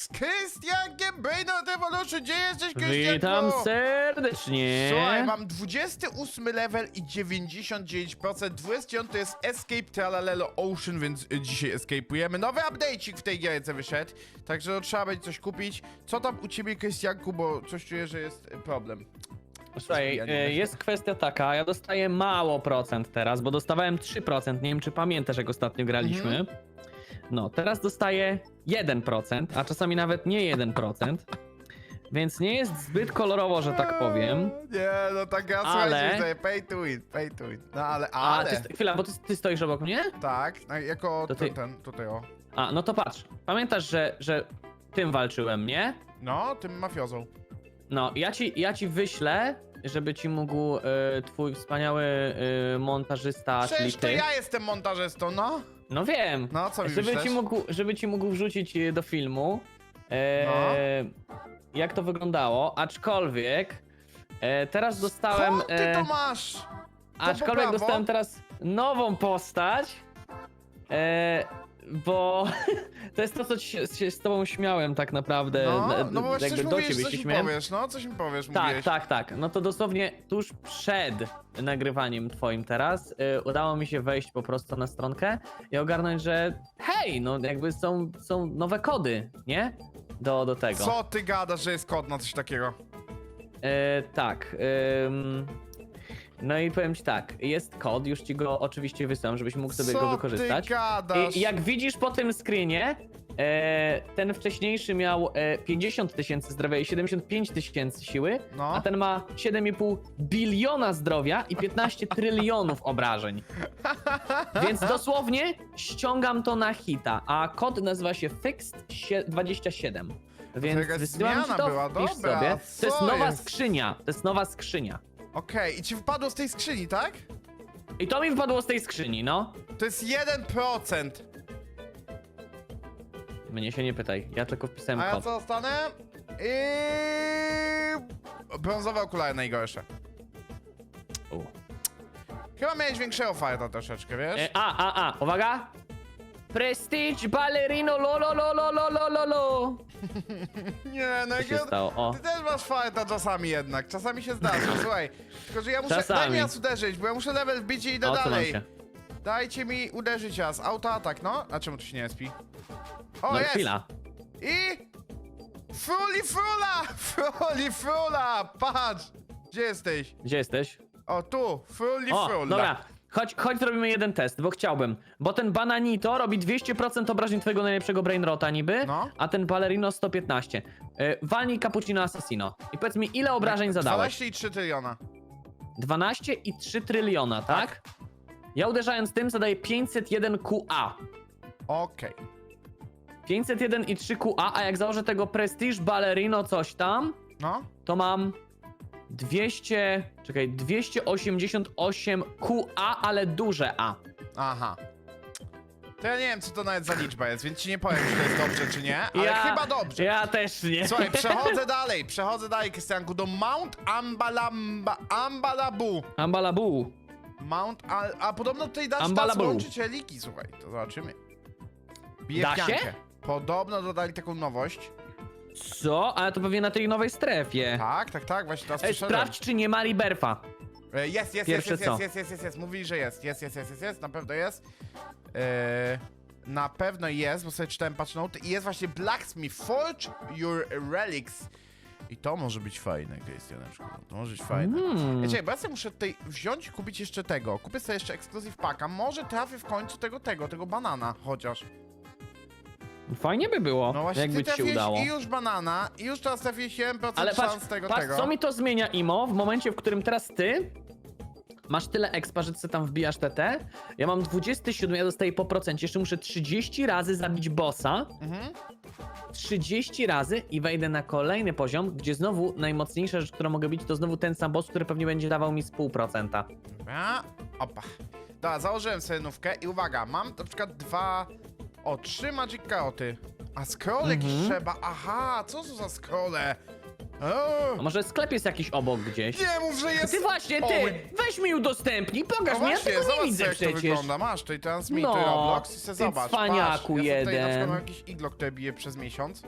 z Krystiankiem Brainerd Evolution. Gdzie jesteś, Krystianku? Witam serdecznie. Słuchaj, mam 28 level i 99%. 29 to jest Escape Tralalelo Ocean, więc y, dzisiaj escape'ujemy. Nowy update'ik w tej gierce wyszedł, także no, trzeba będzie coś kupić. Co tam u ciebie, Krystianku, bo coś czuję, że jest y, problem. Słuchaj, Ja nie e, wiem. jest kwestia taka, ja dostaję mało procent teraz, bo dostawałem 3%, nie wiem czy pamiętasz jak ostatnio graliśmy. No, teraz dostaję 1%, a czasami nawet nie 1%. Więc nie jest zbyt kolorowo, że tak powiem. Eee, Nie, no tak ja Ale- słuchajcie, pay to win, pay to win. No ale, A, ale, ty, st- chwila, bo ty, ty stoisz obok mnie? tak, no, jako To ten, ty- ten, tutaj o. A, no to patrz. Pamiętasz, że, że tym walczyłem, nie? No, tym mafiozą. No, ja ci, ja ci wyślę, żeby ci mógł e, twój wspaniały e, montażysta, czyli Przecież to ty. ja jestem montażystą, no. No wiem. No, co mi żeby myślisz? ci, mógł, żeby ci mógł wrzucić e, do filmu, e, jak to wyglądało, aczkolwiek e, teraz dostałem, Skąd ty to e, masz? aczkolwiek dostałem teraz nową postać, e, bo to jest to, co ci się, z tobą śmiałem tak naprawdę, No, no bo właśnie jakby coś do mówisz, ciebie coś się mi śmiałem. powiesz, no, coś mi powiesz, Tak, mówiłeś. tak, tak. No to dosłownie tuż przed nagrywaniem twoim teraz y, udało mi się wejść po prostu na stronkę i ogarnąć, że hej, no jakby są, są nowe kody, nie? Do, do tego. Co ty gadasz, że jest kod na coś takiego? E, tak. ym, no i powiem ci tak, jest kod, już ci go oczywiście wysłałem, żebyś mógł sobie Co go wykorzystać. ty gadasz? I jak widzisz po tym screenie, e, ten wcześniejszy miał e, 50 tysięcy zdrowia i 75 tysięcy siły, No. a ten ma 7,5 biliona zdrowia i 15 trylionów obrażeń. Więc dosłownie ściągam to na hita, a kod nazywa się Fixed27. Więc jakaś wysyłam ci zmiana to, była, wpisz dobra, sobie. To jest nowa jest? skrzynia, to jest nowa skrzynia. Okej, i ci wypadło z tej skrzyni, tak? I to mi wypadło z tej skrzyni, no. To jest 1%. Mnie się nie pytaj, ja tylko wpisałem A ja kod. co dostanę? I... Brązowe okulary najgorsze. U. Chyba miałeś większego farta troszeczkę, wiesz? E, a, a, a, uwaga! Prestige ballerino lo lo lo lo lo lo lo lo Nie, no się jak ja... stało? O. Ty też masz farta czasami jednak, czasami się zdarza, słuchaj. Tylko, że ja muszę... Daj Czasami. mi raz uderzyć, bo ja muszę level wbić i idę dalej. się? Dajcie mi uderzyć raz. Autoatak, no. A czemu tu się nie spi? O, No jest! chwila. I... Fruli frula! Fruli frula! Patrz! Gdzie jesteś? Gdzie jesteś? O, tu! Fruli O, frula! dobra. Chodź, chodź zrobimy jeden test, bo chciałbym. Bo ten bananito robi 200% obrażeń twojego najlepszego brainrota niby, No. a ten ballerino 115. Y, walnij cappuccino assassino. I powiedz mi, ile obrażeń zadałeś? 12 i 3 tryliona. 12 i 3 tryliona, tak? Ja uderzając tym zadaję 501 QA. Okej. 501 i 3 QA, a jak założę tego Prestige Ballerino coś tam, No. to mam 200, czekaj, 288 QA, ale duże A. Aha. To ja nie wiem, co to nawet za liczba jest, więc ci nie powiem, czy to jest dobrze, czy nie, ale chyba dobrze. Ja też nie. Słuchaj, przechodzę dalej, przechodzę dalej, Krystianku, do Mount Ambalamba, Ambalabu. Ambalabu. Mount, a, a podobno tutaj da się Ambalabu. łączyć eliki, słuchaj, to zobaczymy. Bije Da w się? Podobno dodali taką nowość. Co? Ale to pewnie na tej nowej strefie. Tak, tak, tak, właśnie teraz Ej, przyszedłem. sprawdź, czy nie ma Riberfa. E, Jest, jest, jest, Pierwsze jest, co? jest, jest, jest, jest, jest, mówili, że jest, jest, jest, jest, jest, jest, na pewno jest. E, na pewno jest, bo sobie czytałem patch note i jest właśnie Blacksmith, forge your relics. I to może być fajne, Krystianeczku, to może być fajne. Hmm. Wiecie, bo ja sobie muszę tutaj wziąć i kupić jeszcze tego. Kupię sobie jeszcze Exclusive Packa, może trafię w końcu tego, tego, tego banana, chociaż. Fajnie by było, No właśnie, jakby ty ci się trafiłeś udało. i już banana, i już teraz trafię 7% Ale patrz, szans tego, patrz tego. co mi to zmienia, Imo, w momencie, w którym teraz ty masz tyle expa, że ty sobie tam wbijasz TT, ja mam 27, ja dostaję po procencie, jeszcze muszę 30 razy zabić bossa, Mhm. 30 razy i wejdę na kolejny poziom, gdzie znowu najmocniejsza rzecz, którą mogę bić, to znowu ten sam boss, który pewnie będzie dawał mi z pół procenta. Dobra, opa. Dobra, założyłem sobie nówkę i uwaga, mam na przykład dwa, o, trzy Magic Karoty. A jakiś Mhm. trzeba, aha, co to za scrolle? A może sklep jest jakiś obok gdzieś? Nie mów, że jest... Ty właśnie, O, ty! Weź mi udostępnij, No pokaż mi, ja tego zobacz nie widzę sobie, jak to przecież. wygląda. Masz tutaj No, Roblox i se ty zobacz. cwaniaku patrz. Ja tutaj na jeden. mam jakiś iglok, który bije przez miesiąc.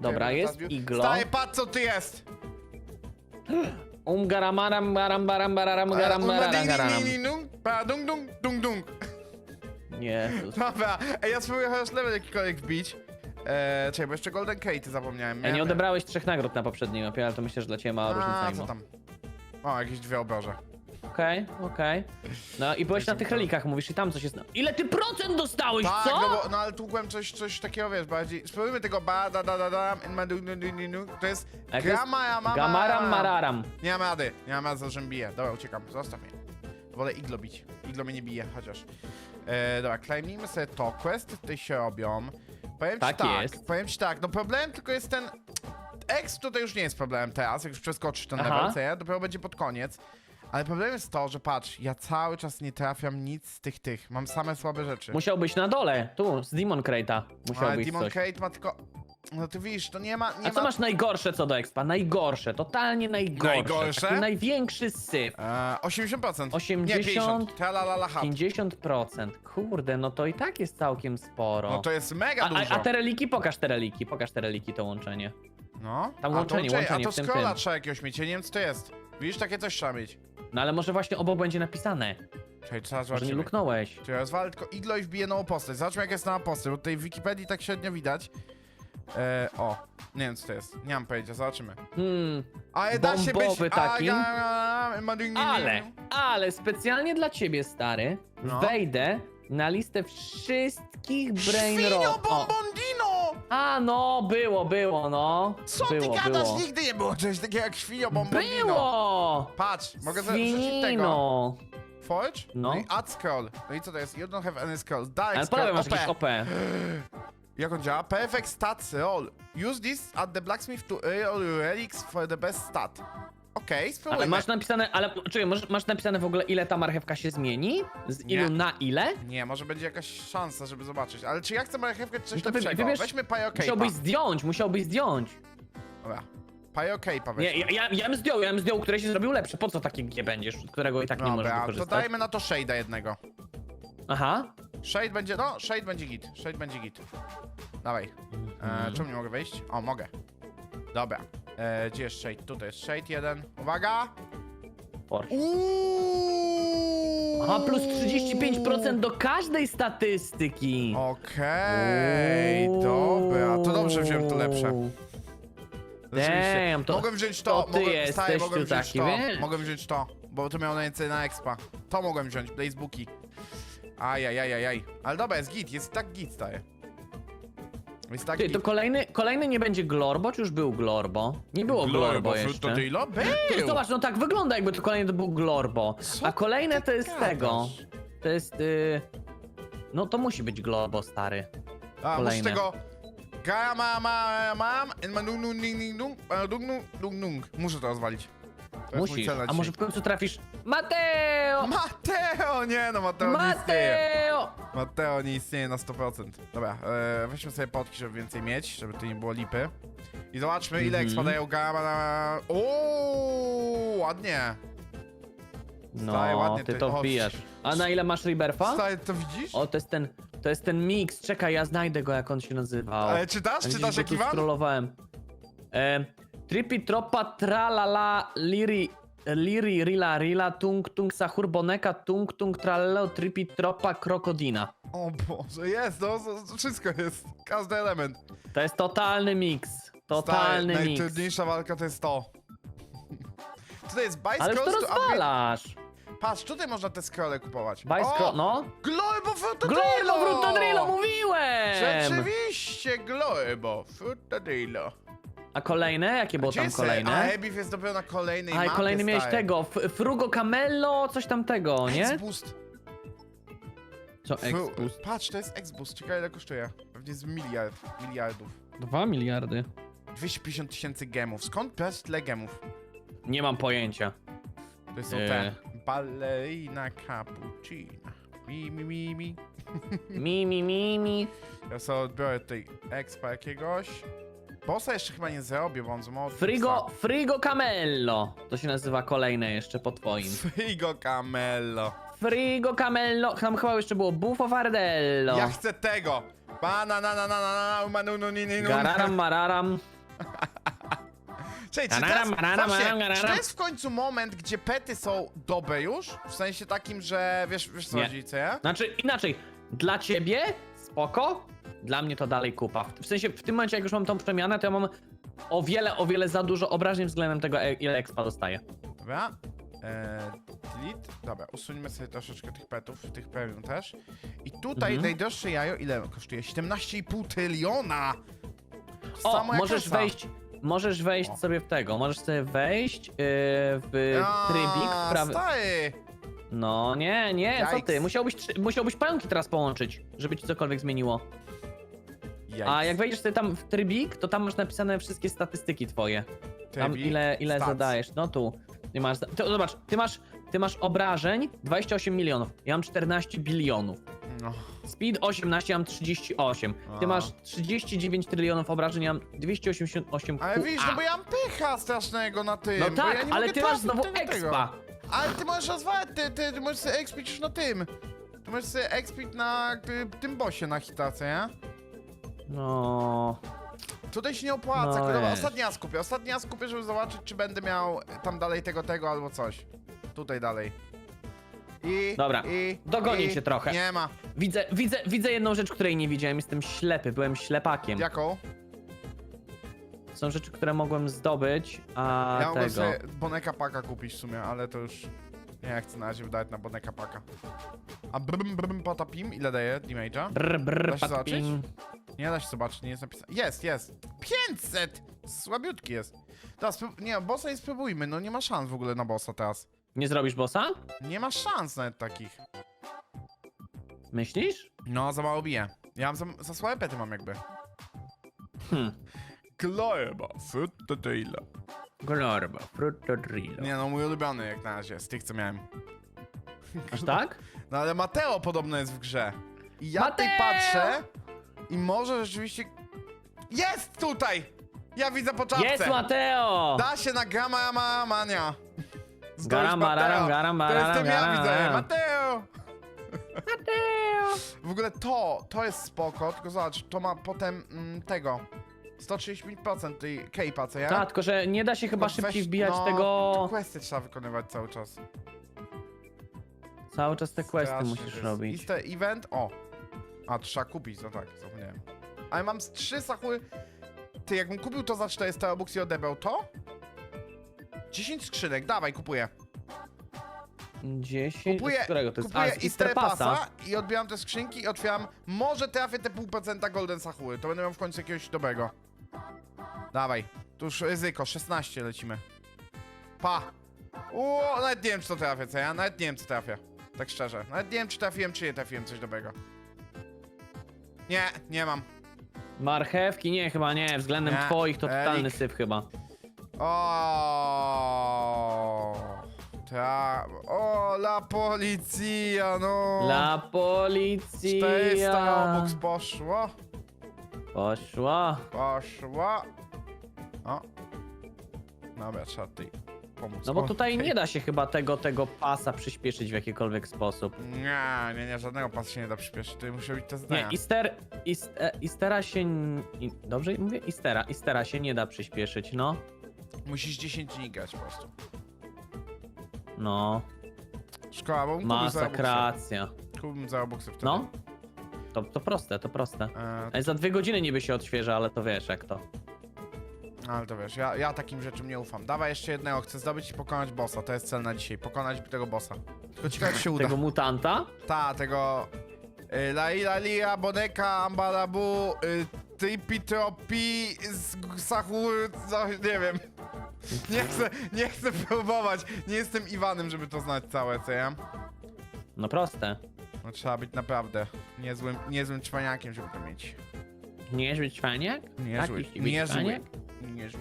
Dobra, jest Tabiu. iglo. Stary, patrz co ty jest! Um garam maram baram baram bararam garam ding, garam. ding, ding, ding, pa, dung, dung, dung, Jezus. Dobra, ej, ja spróbuję chociaż level jakikolwiek wbić. Eee, czekaj, bo jeszcze Golden Kate zapomniałem. Ej, Miałem- nie odebrałeś trzech nagród na poprzedniej mapie, ale to myślę, że dla ciebie mała różnica A, mimo. co tam? O, jakieś dwie obroże. Okej, okej. No i byłeś na tych relikach, mówisz i tam coś jest. Ile ty procent dostałeś, Tak, co? no, bo, no ale tłukłem coś, coś takiego, wiesz, bardziej... Spróbujmy tego ba, da, da, da, da, in ma, du, du, du, du, du. to jest grama, ja mama... Gamaram mararam. Nie mam rady, nie mam rady, za czym biję. Dobra, uciekam, zostaw mnie. Wolę iglo bić. Iglo mnie nie bije, chociaż. E, dobra, claimnijmy sobie to. Questy tutaj się robią. Powiem Tak ci tak, jest. powiem ci tak, no problem tylko jest ten... X tutaj już nie jest problemem teraz, jak już przeskoczysz ten Aha. level, co ja, dopiero będzie pod koniec. Ale problem jest to, że patrz, ja cały czas nie trafiam nic z tych tych. Mam same słabe rzeczy. Musiałbyś na dole, tu, z Demon Crate'a. Ale Musiałbyś Demon coś. Kate ma tylko... No ty widzisz, to nie ma... Nie A co ma... masz najgorsze co do expa? Najgorsze, totalnie najgorsze. Najgorsze? Taki największy syf. E, 80%. 80? Nie, 50. Tralalala hub. 50%. Kurde, no to i tak jest całkiem sporo. No to jest mega a, dużo. a, a te reliki? Pokaż te reliki, pokaż te reliki, to łączenie. No. Tam a łączenie, to, łączenie A to w tym, scrolla tym. trzeba jakiegoś mieć, ja nie wiem co to jest. Widzisz, takie coś trzeba mieć. No ale może właśnie obok będzie napisane. Czekaj, trzeba Może nie zobaczyć. luknąłeś. Czy ja rozwalę tylko iglo i wbiję nową postać. Zobaczmy jak jest nowa postać, bo tutaj w Wikipedii tak średnio widać. E, o, nie wiem co to jest. Nie mam pojęcia, zobaczymy. Hmm, Ale da się być... Bombowy taki. Ma- ale, ale specjalnie dla ciebie, stary, No. wejdę na listę wszystkich brain Świnio rot. O, bombondino! A no, było, było, no. Co było, ty gadasz? było. Nigdy nie było czegoś takiego jak świnio bombondino. Było! Patrz, mogę sobie wrzucić tego. Świnino. Forge? No. i add scroll. No i co to jest? You don't have any scroll. Direct Ale scroll. masz OP. jakieś OP. Jak on działa? Perfect stats roll. Use this at the blacksmith to roll relics for the best stat. Okej, okay, spróbujmy. Ale masz napisane, ale czekaj, masz, masz napisane w ogóle ile ta marchewka się zmieni? Z Nie. ilu na ile? Nie, może będzie jakaś szansa, żeby zobaczyć. Ale czy ja chcę marchewkę czy coś No to wy- lepszego? wybierz- Weźmy Musiałbyś zdjąć, musiałbyś zdjąć. Dobra. Pio Cape'a Nie, weźmy. ja, ja, ja bym zdjął, ja bym zdjął, które się zrobił lepsze. Po co takie G będziesz, którego i tak nie możesz Dobra, to wykorzystać? dajmy na to Shade'a jednego. Aha. Shade będzie, no, Shade będzie git. Shade będzie git. Dawaj. E, czemu nie mogę wejść? O, mogę. Dobra. E, gdzie jest Shade? Tutaj jest Shade jeden. Uwaga! Porsche. Uuuu! Aha, plus 35% do każdej statystyki. Okej, dobra. To dobrze wziąłem to lepsze. Rzeczywiście. Damn, to- mogłem wziąć to, to ty mogłem, jesteś mogłem tu wziąć taki, to. wiesz. Mogłem wziąć to, bo to miało najwięcej na expa. To mogłem wziąć, Blazebooki. Ajajajajaj. Ale dobra, jest git, jest tak git, stary. Jest tak Ty, git. to kolejny, kolejny nie będzie Glorbo, czy już był Glorbo? Nie było Glorbo, jeszcze. Fruttodilo? Ty, Był! Zobacz, no tak wygląda jakby to kolejny to był Glorbo. Co A kolejne ty to jest gadasz? tego. To jest... Y... No to musi być Glorbo, stary. A, muszę kolejne. tego... Ma ma mam, ma dung dung dung, a dung dung dung dung. Muszę to rozwalić. To jest mój Musisz. cel na A dzisiaj. może w końcu trafisz... Mateo! Mateo! Nie no, Mateo nie istnieje. Mateo! Mateo nie istnieje na 100%. Dobra, e, weźmy sobie potki, żeby więcej mieć, żeby tu nie było lipy. I zobaczmy, ile Mhm. mm spadają gama na... Ładnie. Stary, No, ładnie ty ty- to o, wbijasz. A na ile masz Rebirfa? Stary, to widzisz? O, to jest ten... To jest ten mix. Czekaj, ja znajdę go, jak on się nazywał. Ale czytasz? Gdzieś Czytasz jak tu Iwan? scrollowałem. E, tripi tropa tralala liri liri rila rila tung tung sahur boneka tung tung tralelo tripi tropa krokodina. O Boże, jest, no, wszystko jest. Każdy element. To jest totalny mix. Totalny Stary, mix. najtrudniejsza walka to jest to. Tutaj jest buy Ale już to scrolls to upgrade... rozwalasz. Patrz, tutaj można te scrolle kupować. Buy O, no. Globo Fruttadillo! Glorbo Fruttadrillo mówiłem! Rzeczywiście, Globo Fruttadillo. A kolejne? Jakie było Gdzie tam jest- kolejne? A Ebif jest dopiero na kolejnej A mapie, kolejny miałeś stary. tego, F- Frugo Camello, coś tamtego, nie? X-Boost. Co, Fru- X-Boost? Patrz, to jest X-Boost. Czekaj, ile kosztuje. Pewnie z miliard, miliardów. Dwa miliardy. 250 tysięcy gemów. Skąd brać tyle gemów? Nie mam pojęcia. To są Eee. te. Ballerina cappuccina. Mi, mi, mi, mi. Mi, mi, mi, mi. Ja sobie odbiorę tutaj expa jakiegoś. Bossa jeszcze chyba nie zrobię, bo on za mało Frigo, Frigo Camello. To się nazywa kolejne jeszcze po twoim. Frigo Camello. Frigo Camello. Tam chyba jeszcze było Buffo Fardello. Ja chcę tego. Gararam, mararam. Czekaj, czy, teraz, właśnie, czy to jest w końcu moment, gdzie pety są dobre już? W sensie takim, że wiesz, wiesz co chodzi, co ja? Znaczy, inaczej, dla ciebie spoko, dla mnie to dalej kupa. W sensie, w tym momencie, jak już mam tą przemianę, to ja mam o wiele, o wiele za dużo obrażeń względem tego, e- ile expa dostaję. Dobra. Eee, delete. Dobra, usuńmy sobie troszeczkę tych petów, tych premium też. I tutaj Mhm. najdroższe jajo, ile kosztuje? 17,5 tyliona! O, samo jak możesz kasa. wejść, możesz wejść O. sobie w tego, możesz sobie wejść yy, w A, trybik w prawy... stary! No nie, nie, co ty, musiałbyś, trzy- musiałbyś pająki teraz połączyć, żeby ci cokolwiek zmieniło. A jak wejdziesz sobie tam w trybik, to tam masz napisane wszystkie statystyki twoje. Tam ile, ile stats. zadajesz, no tu. Ty masz, ty, zobacz, ty masz, ty masz obrażeń 28 milionów, ja mam 14 bilionów. No. Speed 18, ja mam 38. Ty A. masz 39 trylionów obrażeń, ja mam 288 Ale widzisz, no bo ja mam pycha strasznego na tym. No bo tak, ja nie ale mogę ty masz trafić znowu tego, tego. expa. Ale ty możesz rozwalać, ty, ty, ty możesz sobie expić już na tym. Ty możesz sobie expić na y, tym bossie na hitace, nie? No. Tutaj się nie opłaca. No kurwa. weź. Ostatni ja skupię. Ostatni ja skupię, żeby zobaczyć, czy będę miał tam dalej tego, tego albo coś. Tutaj dalej. I. Dobra, I. dogonię i, cię trochę. Nie ma. Widzę, widzę, widzę jedną rzecz, której nie widziałem. Jestem ślepy, byłem ślepakiem. Jaką? Są rzeczy, które mogłem zdobyć, a ja tego. sobie Boneka Paka kupić w sumie, ale to już. Nie chcę na razie wydać na Boneka Paka. A brm brm patapim ile daje damage'a? Brr, brr, Da się zobaczyć? Nie da się zobaczyć, nie jest napisane. Jest, jest! 500! Słabiutki jest. Teraz, spró- nie, bossa nie spróbujmy, no nie ma szans w ogóle na bossa teraz. Nie zrobisz bossa? Nie ma szans nawet takich. Myślisz? No, za mało bije. Ja mam za, za słabe pety mam jakby. Hm. Gleba, tyle. Glorba, frutto drillo. Nie no, mój ulubiony jak na razie, z tych co miałem. Aż tak? No ale Mateo podobno jest w grze. I ja tutaj Mateo! patrzę i może rzeczywiście... Jest tutaj! Ja widzę po czapce. Jest Mateo! Da się na Gama ma Mania. Garam, Mateo. bararam, garam, To jestem bararam, ja, garam, widzę. garam. Mateo! Mateo! W ogóle to, to jest spoko, tylko zobacz, to ma potem mm, tego. 135% tej cape'a, co ja? Tak, tylko że nie da się chyba Tylko szybciej weź- wbijać no, tego... Questy trzeba wykonywać cały czas. Cały czas te questy Strasznie musisz jest. robić. I te event, o. A, trzeba kupić, no tak, zapomniałem. Ale mam z trzy sachuły. Ty, jakbym kupił to za 400 Robux i odebrał to? 10 skrzynek, dawaj, kupuję. 10... Kupuję, z którego to jest? kupuję A, z Easter Passa. i odbieram te skrzynki i otwieram. Może trafię te pół procenta Golden Sachuły. To będę miał w końcu jakiegoś dobrego. Dawaj. Tu już ryzyko, 16 lecimy. Pa! Ło, nawet nie wiem, czy to trafię, co ja? Nawet nie wiem, co trafię. Tak szczerze. Nawet nie wiem, czy trafiłem, czy nie trafiłem coś dobrego. Nie, nie mam. Marchewki? Nie, chyba nie. Względem Nie, twoich to totalny Elik. syf chyba. O, ta, o, la policja, no. La 400 policja Robux poszło. poszła. Poszła. Dobra, trzeba tutaj pomóc. No bo O, tutaj nie da się chyba tego, tego pasa przyspieszyć w jakikolwiek sposób. Nie, nie, nie, żadnego pasu się nie da przyspieszyć. Tutaj muszę być te Nie, zdania. Ister, ist, e, Istera się... n- i- Dobrze mówię? Istera. Istera się nie da przyspieszyć, no. Musisz 10 dni grać po prostu. No, Szkoła, bo bym kupił za masakracja. Kupiłbym za Robuxy wtedy. No, to, to proste, to proste. E, za dwie godziny niby się odświeża, ale to wiesz jak to. Ale to wiesz, ja, ja takim rzeczom nie ufam. Dawaj jeszcze jednego, chcę zdobyć i pokonać bossa. To jest cel na dzisiaj, pokonać tego bossa. Tylko ciekawe, jak się uda. Tego mutanta? Ta, tego... Y, Laila Lia, Boneka, Ambarabu, y, Tripi Tropi, z- Sahur, nie wiem. Nie chcę, nie chcę próbować. Nie jestem Iwanem, żeby to znać całe, co ja? No proste. No trzeba być naprawdę niezłym, niezłym czwaniakiem, żeby to mieć. Niezły czwaniak? Niezły, Taki niezły, czwaniak? Niezły.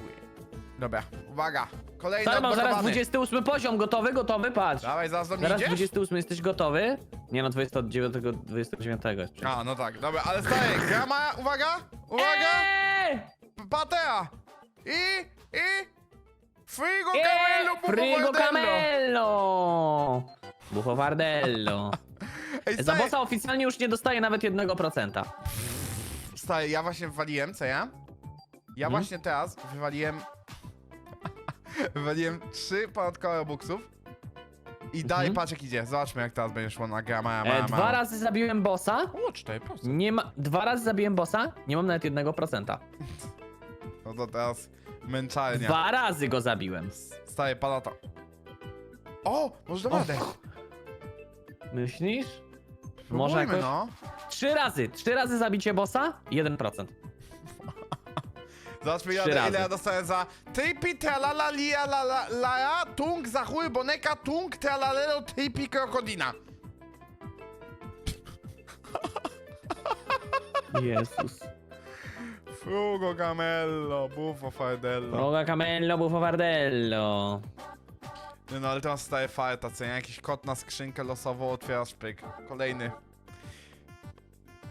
Dobra, uwaga. Kolejny Stary, mam zaraz odblokowany. 28 poziom, gotowy, gotowy, patrz. Dawaj, zaraz do mnie Zaraz idziesz? 28 jesteś gotowy? Nie no, 29, 29 jest przecież. A, no tak, dobra, ale stary, grama, uwaga, uwaga, Eee! patea. I, i... Frigo Eee! Camello, Frigo. Camello! Bufovardello. Ej, Za bossa oficjalnie już nie dostaje nawet 1%. stary, ja właśnie wywaliłem, co ja? Ja Mhm. właśnie teraz wywaliłem... Wywaliłem trzy ponadkowe robuxów. I dalej Mhm. patrz jak idzie. Zobaczmy jak teraz będzie szło na grama. E, dwa razy zabiłem bossa. O, 4%. Nie ma. Dwa razy zabiłem bossa, nie mam nawet jednego procenta. No to teraz męczarnia. Dwa razy go zabiłem. Staje palata. O, może dam radę. Myślisz? Może Spróbujmy, jakoś- no. Trzy razy, trzy razy zabicie bossa, 1%. Zobaczmy Trzy ile razy. ja dostaję za Tripi tralala lia la la la tung za chuj boneka tung tralalelo tripi krokodina. Jezus. Frugo camello, buffo fardello. Droga Camello Buffavardello. Nie no, ale teraz staje farta, co nie? Jakiś kot na skrzynkę losowo otwierasz pyk. Kolejny.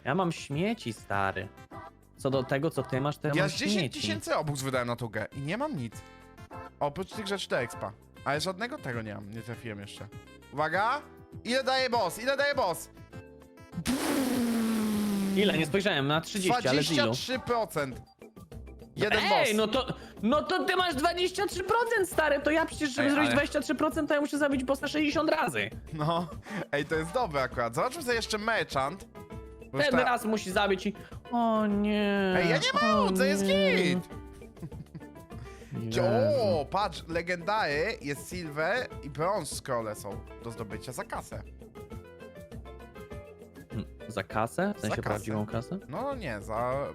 Ja mam śmieci, stary. Co do tego, co ty masz, to ja, Ja mam z 10 śmieci. tysięcy obóz wydałem na tą grę i nie mam nic. Oprócz tych rzeczy do expa. Ale żadnego tego nie mam, nie trafiłem jeszcze. Uwaga! Ile daje boss? Ile daje boss? Ile? Nie spojrzałem, na 30, ale z ilu? 23%. Jeden Ej, boss. no to, no to ty masz 23%, stary, to ja przecież, żeby Ej, zrobić ale- 23%, to ja muszę zabić bossa 60 razy. No, ej, to jest dobre akurat. Zobaczmy sobie jeszcze merchant. Ten ta- raz musi zabić i... O nie. Ej, ja nie mam, o to jest nie. git. Jezu. O, patrz, legendary jest silver i bronze scrolle są do zdobycia za kasę. Mm, Za kasę? W sensie kasę. prawdziwą kasę? No nie, za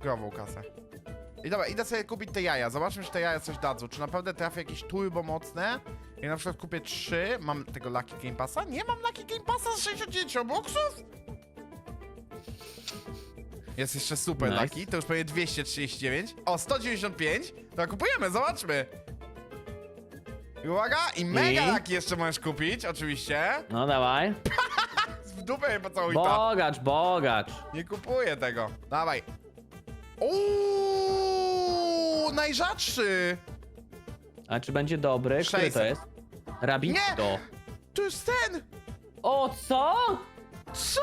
grową kasę. I dobra, idę sobie kupić te jaja. Zobaczmy, czy te jaja coś dadzą. Czy naprawdę trafię jakieś turbo mocne? Ja na przykład kupię 3. Mam tego Lucky Game Passa? Nie mam Lucky Game Passa z 69 boxów? Jest jeszcze super Nice. Lucky, to już pewnie 239. O, 195. To kupujemy, zobaczmy. I uwaga, i mega I? Lucky jeszcze możesz kupić, oczywiście. No dawaj. W dupę je pocałuj. Bogacz, bogacz. Nie kupuję tego. Dawaj. Uuu, najrzadszy. A czy będzie dobry? Który 600. to jest? Rabito. To jest ten. O, co? Co?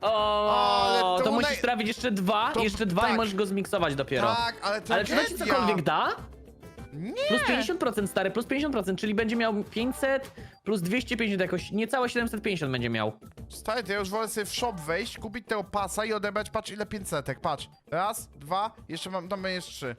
O, Ale to to, musisz naj- trafić jeszcze dwa, To- jeszcze dwa tak. i możesz go zmiksować dopiero. Tak, ale to Ale czy to ci cokolwiek da? Nie. Plus 50% stary, plus 50%, czyli będzie miał 500 plus 250 jakoś, niecałe 750 będzie miał. Stary, to ja już wolę sobie w shop wejść, kupić tego pasa i odebrać, patrz ile 500, patrz. Raz, dwa, jeszcze mam, tam jest trzy.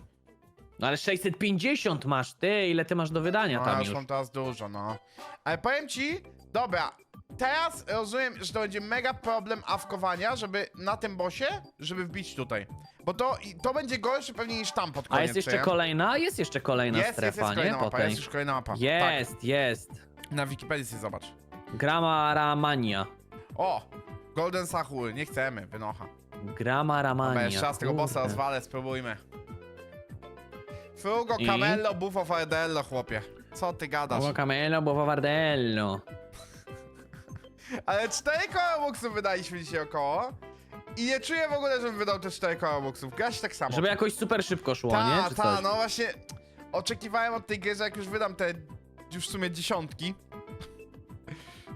No ale 650 masz, ty, ile ty masz do wydania No, tam już. już mam teraz dużo, no. Ale powiem ci, dobra, teraz rozumiem, że to będzie mega problem awkowania, żeby na tym bosie, żeby wbić tutaj. Bo to, i to będzie gorsze pewnie niż tam pod A koniec, jest jeszcze nie? kolejna? Jest jeszcze kolejna Jest, jest, strefa, jest nie? kolejna mapa, jest już kolejna mapa. Jest, jest. Tak, na Wikipedii sobie zobacz. Gramaramania. O! Golden Sahur, nie chcemy, wynocha. Gramaramania. Dobra, jeszcze raz tego bossa kurde. rozwalę, spróbujmy. Frugo, I? Camello, Buffo, Fardello, chłopie. Co ty gadasz? Było Camelo, było Vardello. Ale 4 koła boksów wydaliśmy dzisiaj około. I nie czuję w ogóle, żebym wydał te 4 koła boksów. Gra się tak samo. Żeby jakoś super szybko szło, nie? Ta, Czy ta, coś? no właśnie. Oczekiwałem od tej gry, że jak już wydam te już w sumie dziesiątki.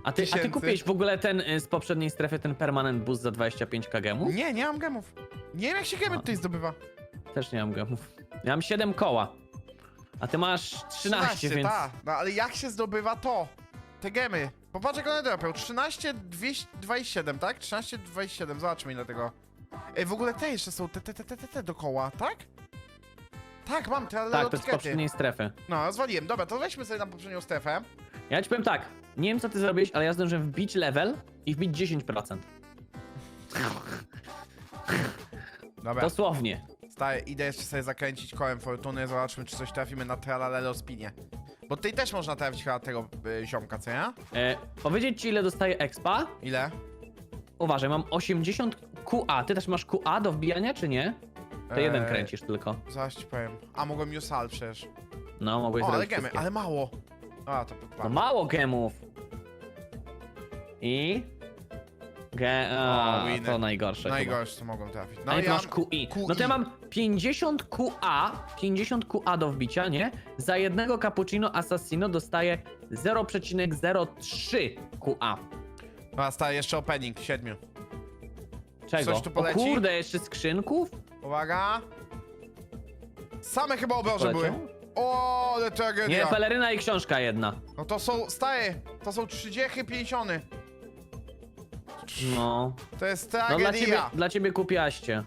A ty, a ty tysięcy. kupiłeś w ogóle ten y, z poprzedniej strefy, ten permanent boost za 25 kg? Nie, nie mam gemów. Nie wiem jak się gemy tutaj zdobywa. Też nie mam gemów. Ja mam 7 koła. A ty masz 13, więc... ta. No ale jak się zdobywa to? Te gemy. Popatrz jak one dropią. 13, 227, tak? 13, 27. Zobaczmy ile tego. Ej, w ogóle te jeszcze są te, te, te, te, te, te dookoła, tak? Tak, mam te, ale Tak, to jest z poprzedniej strefy. No, rozwaliłem. Dobra, to weźmy sobie na poprzednią strefę. Ja ci powiem tak, nie wiem co ty zrobiłeś, ale ja zdążyłem wbić level i wbić 10%. Dobra, Dosłownie. staję, idę jeszcze sobie zakręcić kołem fortuny, zobaczmy czy coś trafimy na tralalelo spinie. Bo tutaj też można trafić chyba tego y, ziomka, co nie? E, powiedzieć ci ile dostaje expa? Ile? Uważaj, mam 80 QA. Ty też masz QA do wbijania, czy nie? To jeden Eee, kręcisz tylko. Zaraz ci powiem. A mogłem Yusal przecież. No, mogłeś O, ale zrobić gemy, wszystkie. ale mało. A, to No pa. mało gemów. I... Ge... A, O, winy. to najgorsze. Najgorsze co mogą trafić. No i ja masz QI. No to ja mam 50 QA, 50 QA do wbicia, nie? Za jednego cappuccino assassino dostaję 0,03 QA. A, staje jeszcze opening, siedmiu. Czego? Coś tu o poleci? kurde, jeszcze skrzynków? Uwaga. Same chyba obroże były. O, ale Nie, tragedia. peleryna i książka jedna. No to są, stary, to są trzydziechy pięciony. No. To jest No dla ciebie, tragedia. dla ciebie kupiaście.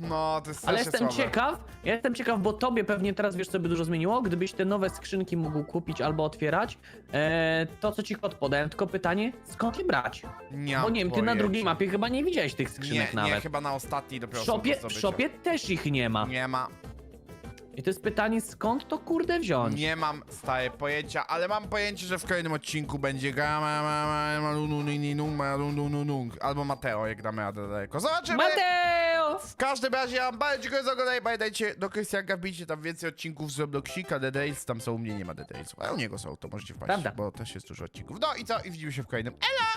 No, to jest Ale strasznie jestem słabe. ciekaw, ja jestem ciekaw, bo tobie pewnie teraz wiesz co by dużo zmieniło, gdybyś te nowe skrzynki mógł kupić albo otwierać. E, to co ci kod podałem, tylko pytanie, skąd je brać? Nie bo mam nie wiem, ty na pojęcia. drugiej mapie chyba nie widziałeś tych Nie, skrzynek nie, nawet. chyba na ostatniej W dopiero szopie, są do w szopie też ich nie ma. Nie ma. I to jest pytanie, skąd to kurde wziąć? Nie mam stałe pojęcia, ale mam pojęcie, że w kolejnym odcinku będzie Gama, ma, ma, ma, lu, nu, ni, ni, nu, ma, lu, nu, nu, nu. albo Mateo, jak damy radę daleko. Zobaczymy! Mateo! W każdym razie ja wam bardzo dziękuję za oglądanie. Pamiętajcie, do Krystianka wbijcie tam więcej odcinków z Robloxika, The Days. Tam są u mnie, nie ma The Days. A u niego są, to możecie wpaść, Prawda. bo też jest dużo odcinków. No i co? I widzimy się w kolejnym. Elo!